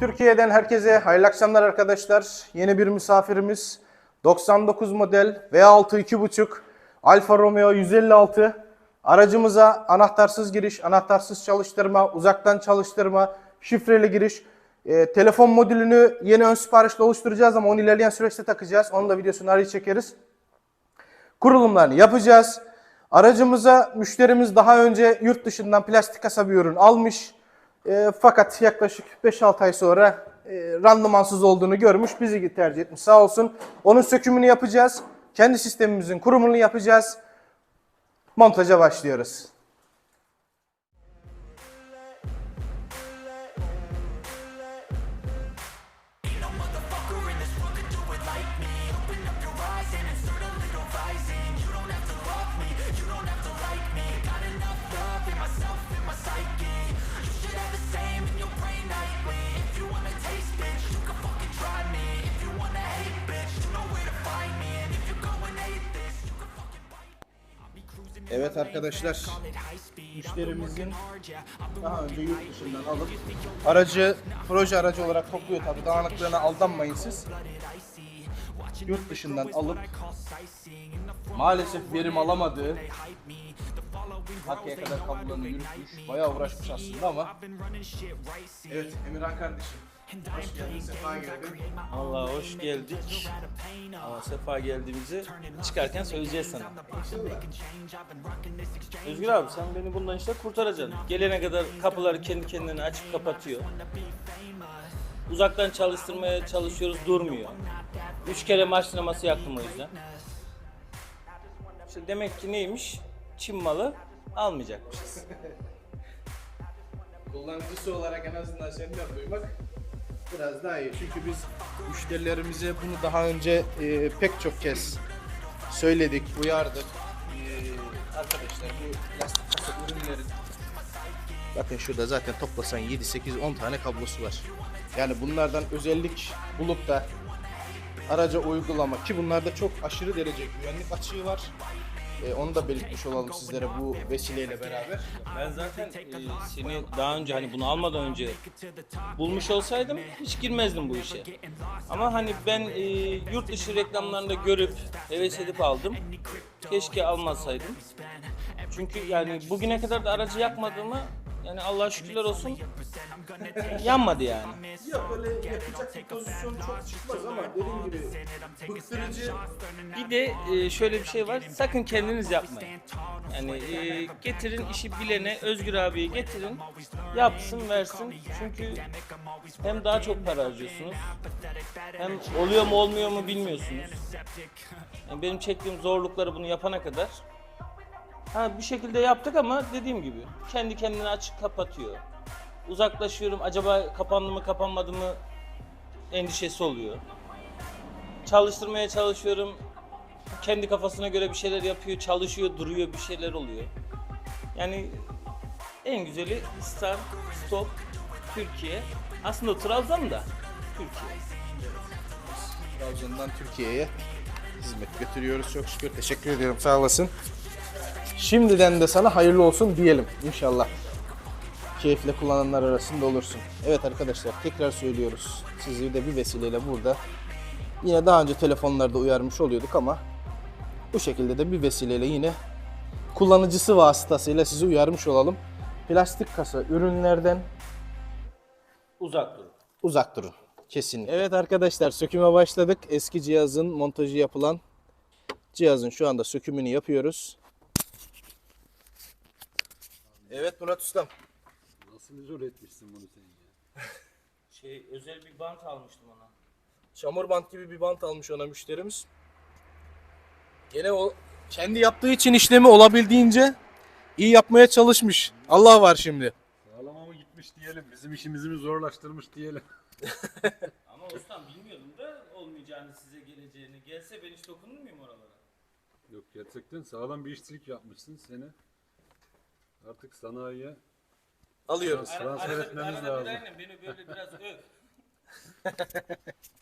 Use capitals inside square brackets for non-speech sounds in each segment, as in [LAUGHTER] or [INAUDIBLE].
Türkiye'den herkese hayırlı akşamlar arkadaşlar. Yeni bir misafirimiz 99 model V6 2.5 Alfa Romeo 156. Aracımıza anahtarsız giriş, anahtarsız çalıştırma, uzaktan çalıştırma, şifreli giriş. e, telefon modülünü yeni ön siparişle oluşturacağız ama onu ilerleyen süreçte takacağız. Onun da videosunu ayrı çekeriz kurulumlarını yapacağız. Aracımıza müşterimiz daha önce yurt dışından plastik kasa bir ürün almış. E, fakat yaklaşık 5-6 ay sonra e, randımansız olduğunu görmüş. Bizi tercih etmiş sağ olsun. Onun sökümünü yapacağız. Kendi sistemimizin kurumunu yapacağız. Montaja başlıyoruz. Evet arkadaşlar, müşterimizin daha önce yurt dışından alıp aracı proje aracı olarak topluyor tabii. Dağınıklığına aldanmayın siz. Yurt dışından alıp maalesef verim alamadığı Hakkı'ya kadar kablolarını yürütmüş, bayağı uğraşmış aslında ama. Evet Emirhan kardeşim, hoş geldin, sefa geldin. Allah hoş geldik. Ama sefa geldiğimizi çıkarken söyleyeceğiz sana. Özgür abi sen beni bundan işte kurtaracaksın. Gelene kadar kapıları kendi kendine açıp kapatıyor. Uzaktan çalıştırmaya çalışıyoruz durmuyor. Üç kere marş naması yaktım o yüzden. İşte demek ki neymiş? Çin malı almayacakmışız. [LAUGHS] kullanıcısı olarak en azından senden duymak biraz daha iyi. Çünkü biz müşterilerimize bunu daha önce e, pek çok kez söyledik, uyardık. E, arkadaşlar bu plastik kasa ürünlerin Bakın şurada zaten toplasan 7, 8, 10 tane kablosu var. Yani bunlardan özellik bulup da araca uygulama ki bunlarda çok aşırı derece güvenlik açığı var. E, onu da belirtmiş olalım sizlere bu vesileyle beraber. Ben zaten e, seni daha önce hani bunu almadan önce bulmuş olsaydım hiç girmezdim bu işe. Ama hani ben e, yurt dışı reklamlarında görüp heves edip aldım. Keşke almasaydım. Çünkü yani bugüne kadar da aracı yakmadığımı yani Allah'a şükürler olsun yanmadı yani. Ya böyle yapacak bir pozisyon çok çıkmaz ama dediğim gibi bıktırıcı Bir de e, şöyle bir şey var. Sakın kendiniz yapmayın. Yani e, getirin işi bilene Özgür abiyi getirin. Yapsın versin. Çünkü hem daha çok para harcıyorsunuz. Hem oluyor mu olmuyor mu bilmiyorsunuz. Yani benim çektiğim zorlukları bunu yapana kadar Ha bir şekilde yaptık ama dediğim gibi kendi kendine açık kapatıyor. Uzaklaşıyorum acaba kapandı mı kapanmadı mı endişesi oluyor çalıştırmaya çalışıyorum. Kendi kafasına göre bir şeyler yapıyor, çalışıyor, duruyor, bir şeyler oluyor. Yani en güzeli Star, Stop, Türkiye. Aslında Trabzon da Türkiye. Trabzon'dan Türkiye'ye hizmet götürüyoruz çok şükür. Teşekkür ediyorum sağ olasın. Şimdiden de sana hayırlı olsun diyelim inşallah. Keyifle kullananlar arasında olursun. Evet arkadaşlar tekrar söylüyoruz. Sizi de bir vesileyle burada yine daha önce telefonlarda uyarmış oluyorduk ama bu şekilde de bir vesileyle yine kullanıcısı vasıtasıyla sizi uyarmış olalım. Plastik kasa ürünlerden Uzak durun. uzak durun. Kesinlikle. Evet arkadaşlar söküme başladık. Eski cihazın montajı yapılan cihazın şu anda sökümünü yapıyoruz. Evet Murat Ustam. Nasıl zor etmişsin bunu sen ya? [LAUGHS] Şey özel bir bant almıştım ona. Çamur bant gibi bir bant almış ona müşterimiz. Gene o kendi yaptığı için işlemi olabildiğince iyi yapmaya çalışmış. Allah var şimdi. Sağlama mı gitmiş diyelim, bizim işimizi mi zorlaştırmış diyelim. [LAUGHS] Ama ustam bilmiyordum da olmayacağını size geleceğini. Gelse ben hiç dokunur muyum oralara? Yok gerçekten sağlam bir işçilik yapmışsın seni. Artık sanayiye Alıyoruz. transfer etmemiz lazım. beni böyle biraz öv. [LAUGHS]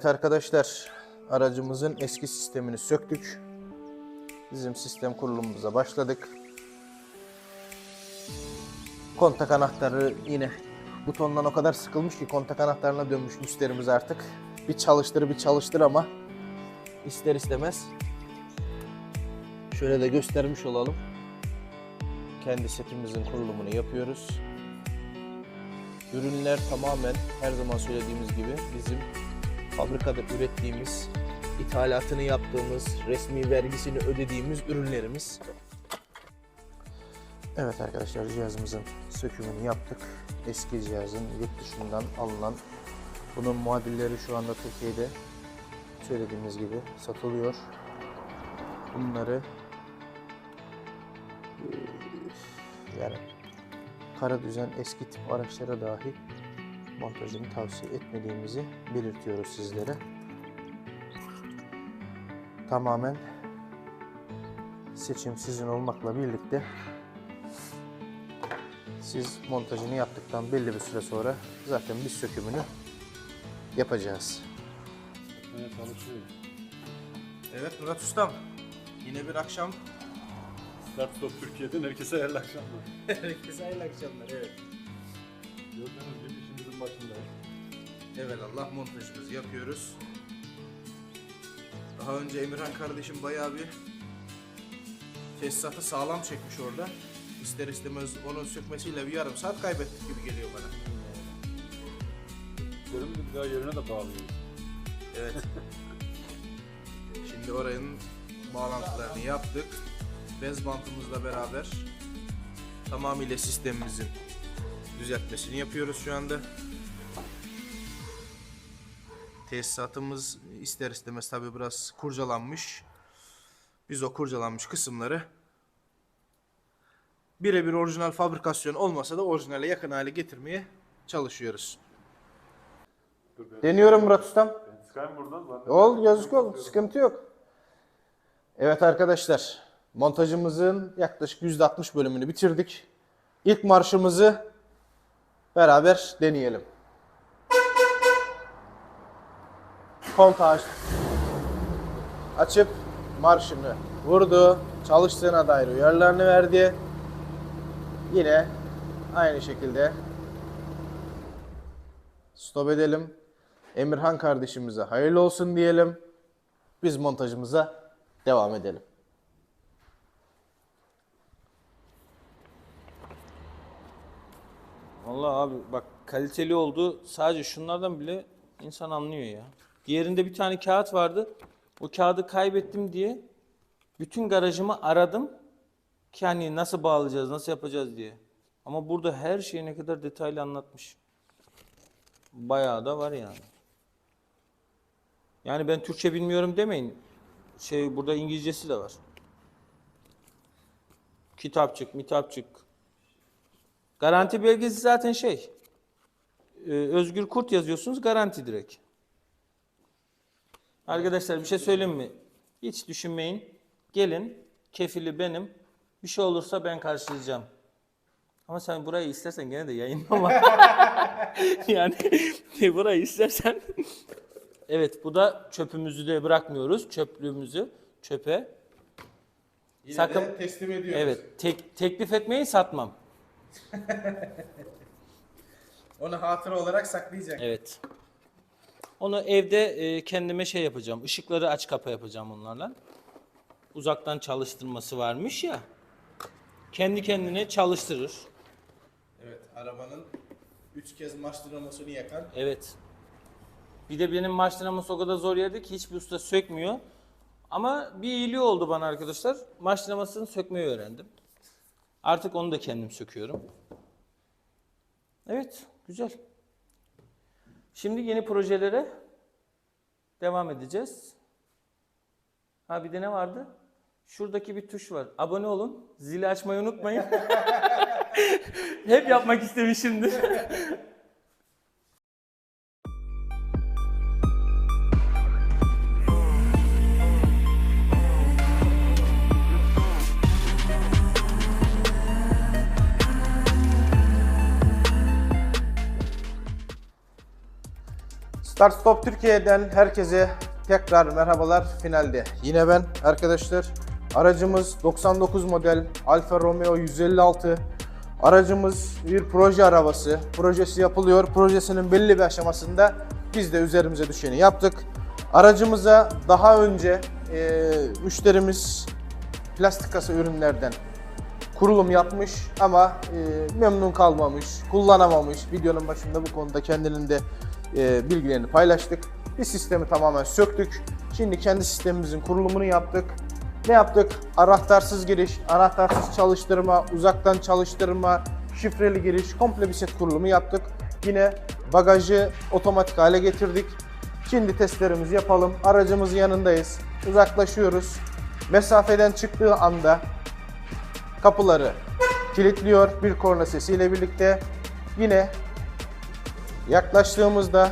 Evet arkadaşlar, aracımızın eski sistemini söktük. Bizim sistem kurulumumuza başladık. Kontak anahtarı yine butondan o kadar sıkılmış ki kontak anahtarına dönmüş müşterimiz artık. Bir çalıştır bir çalıştır ama ister istemez. Şöyle de göstermiş olalım. Kendi setimizin kurulumunu yapıyoruz. Ürünler tamamen her zaman söylediğimiz gibi bizim fabrikada ürettiğimiz, ithalatını yaptığımız, resmi vergisini ödediğimiz ürünlerimiz. Evet arkadaşlar cihazımızın sökümünü yaptık. Eski cihazın yurt dışından alınan bunun muadilleri şu anda Türkiye'de söylediğimiz gibi satılıyor. Bunları yani kara düzen eski tip araçlara dahi montajını tavsiye etmediğimizi belirtiyoruz sizlere. Tamamen seçim sizin olmakla birlikte siz montajını yaptıktan belli bir süre sonra zaten biz sökümünü yapacağız. Yapmaya çalışıyorum. Evet Murat Ustam. Yine bir akşam. Start Stop Türkiye'den herkese hayırlı akşamlar. [LAUGHS] Herkese hayırlı akşamlar. Evet. Gördüğünüz gibi işimizin başındayız. Evet Allah montajımızı yapıyoruz. Daha önce Emirhan kardeşim bayağı bir tesisatı sağlam çekmiş orada. İster istemez onun sökmesiyle bir yarım saat kaybettik gibi geliyor bana. Görün bir daha yerine de bağlıyoruz. Evet. Şimdi oranın bağlantılarını yaptık. Bez bantımızla beraber tamamıyla sistemimizin düzeltmesini yapıyoruz şu anda. Tesisatımız ister istemez tabi biraz kurcalanmış. Biz o kurcalanmış kısımları birebir orijinal fabrikasyon olmasa da orijinale yakın hale getirmeye çalışıyoruz. Dur ben, Deniyorum Murat Ustam. ben çıkayım buradan. zaten. Ol yazık ol. Sıkıntı yok. Evet arkadaşlar. Montajımızın yaklaşık %60 bölümünü bitirdik. İlk marşımızı beraber deneyelim. Kontağı aç- açıp marşını vurdu. Çalıştığına dair uyarılarını verdi. Yine aynı şekilde stop edelim. Emirhan kardeşimize hayırlı olsun diyelim. Biz montajımıza devam edelim. Vallahi abi bak kaliteli oldu. Sadece şunlardan bile insan anlıyor ya. Diğerinde bir tane kağıt vardı. O kağıdı kaybettim diye bütün garajımı aradım. Ki hani nasıl bağlayacağız, nasıl yapacağız diye. Ama burada her şeyi ne kadar detaylı anlatmış. Bayağı da var yani. Yani ben Türkçe bilmiyorum demeyin. Şey burada İngilizcesi de var. Kitapçık, mitapçık. Garanti belgesi zaten şey. e, Özgür Kurt yazıyorsunuz garanti direkt. Arkadaşlar bir şey söyleyeyim mi? Hiç düşünmeyin. Gelin. Kefili benim. Bir şey olursa ben karşılayacağım. Ama sen burayı istersen gene de yayınlama. [LAUGHS] yani [LAUGHS] burayı istersen. evet bu da çöpümüzü de bırakmıyoruz. Çöplüğümüzü çöpe. Yine Sakın- de teslim ediyoruz. Evet tek, teklif etmeyi satmam. [LAUGHS] Onu hatıra olarak saklayacak. Evet. Onu evde e, kendime şey yapacağım. Işıkları aç kapa yapacağım onlarla. Uzaktan çalıştırması varmış ya. Kendi kendine çalıştırır. Evet, arabanın 3 kez marş dinamasını yakan Evet. Bir de benim marş dinamosu o kadar zor yerde ki hiçbir usta sökmüyor. Ama bir iyiliği oldu bana arkadaşlar. Marş dinamasını sökmeyi öğrendim. Artık onu da kendim söküyorum. Evet, güzel. Şimdi yeni projelere devam edeceğiz. Ha bir de ne vardı? Şuradaki bir tuş var. Abone olun. Zili açmayı unutmayın. [LAUGHS] Hep yapmak istemişimdir. [LAUGHS] Start Stop Türkiye'den herkese tekrar merhabalar finalde. Yine ben arkadaşlar. Aracımız 99 model Alfa Romeo 156. Aracımız bir proje arabası. Projesi yapılıyor. Projesinin belli bir aşamasında biz de üzerimize düşeni yaptık. Aracımıza daha önce e, müşterimiz plastik kasa ürünlerden kurulum yapmış ama e, memnun kalmamış, kullanamamış. Videonun başında bu konuda kendinin de e, bilgilerini paylaştık. Bir sistemi tamamen söktük. Şimdi kendi sistemimizin kurulumunu yaptık. Ne yaptık? Anahtarsız giriş, anahtarsız çalıştırma, uzaktan çalıştırma, şifreli giriş, komple bir set kurulumu yaptık. Yine bagajı otomatik hale getirdik. Şimdi testlerimizi yapalım. Aracımızın yanındayız. Uzaklaşıyoruz. Mesafeden çıktığı anda kapıları kilitliyor bir korna sesiyle birlikte. Yine yaklaştığımızda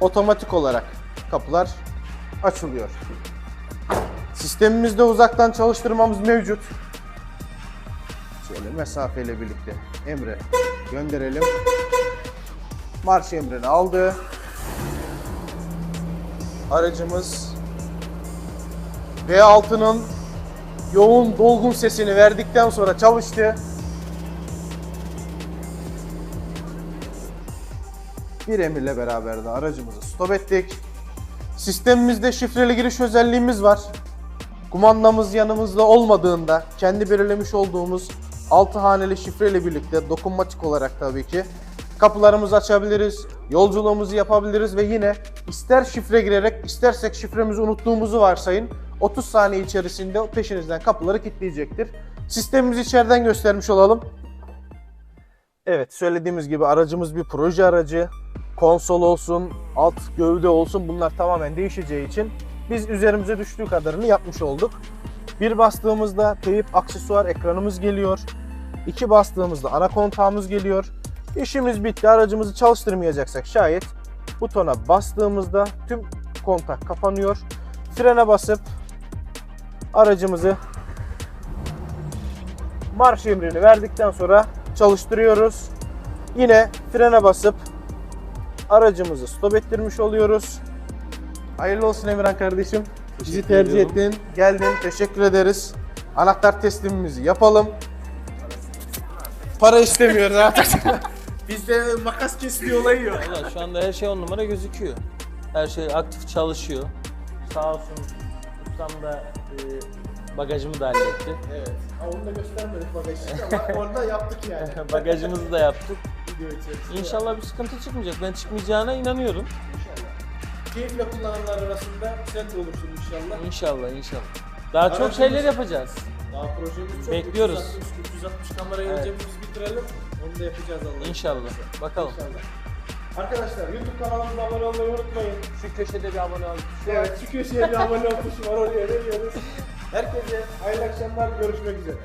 otomatik olarak kapılar açılıyor. Sistemimizde uzaktan çalıştırmamız mevcut. Şöyle mesafeyle birlikte emre gönderelim. Marş emrini aldı. Aracımız V6'nın yoğun dolgun sesini verdikten sonra çalıştı. Bir emirle beraber de aracımızı stop ettik. Sistemimizde şifreli giriş özelliğimiz var. Kumandamız yanımızda olmadığında kendi belirlemiş olduğumuz 6 haneli şifreyle birlikte dokunmatik olarak tabii ki kapılarımızı açabiliriz, yolculuğumuzu yapabiliriz ve yine ister şifre girerek istersek şifremizi unuttuğumuzu varsayın 30 saniye içerisinde peşinizden kapıları kilitleyecektir. Sistemimizi içeriden göstermiş olalım. Evet söylediğimiz gibi aracımız bir proje aracı. Konsol olsun, alt gövde olsun bunlar tamamen değişeceği için biz üzerimize düştüğü kadarını yapmış olduk. Bir bastığımızda teyip aksesuar ekranımız geliyor. İki bastığımızda ana kontağımız geliyor. İşimiz bitti. Aracımızı çalıştırmayacaksak şayet butona bastığımızda tüm kontak kapanıyor. Frene basıp aracımızı marş emrini verdikten sonra çalıştırıyoruz. Yine frene basıp aracımızı stop ettirmiş oluyoruz. Hayırlı olsun Emirhan kardeşim. Bizi Teşekkür tercih ediyorum. ettin, geldin. Teşekkür ederiz. Anahtar teslimimizi yapalım. Para istemiyoruz artık. [LAUGHS] Bizde makas kesiliyor olayı yok. Valla şu anda her şey on numara gözüküyor. Her şey aktif çalışıyor. Sağ olsun ustam da e, bagajımı da halletti. Evet. Ha, Onu da göstermedik bagajı ama [LAUGHS] orada yaptık yani. [LAUGHS] Bagajımızı da yaptık. Video içerisinde. İnşallah bir sıkıntı çıkmayacak. Ben çıkmayacağına inanıyorum. İnşallah. Keyifle kullananlar arasında sen de olursun inşallah. İnşallah inşallah. Daha çok Aracımız- şeyler yapacağız. Daha projemiz çok. Bekliyoruz. 360, 360 kamerayı Evet. biz bitirelim. Onu da yapacağız Allah'ın İnşallah. izniyle. Bakalım. İnşallah. Arkadaşlar YouTube kanalımıza abone olmayı unutmayın. Şu köşede bir abone ol. Evet şu köşeye bir abone ol tuşu var oraya veriyoruz. Herkese hayırlı akşamlar görüşmek üzere.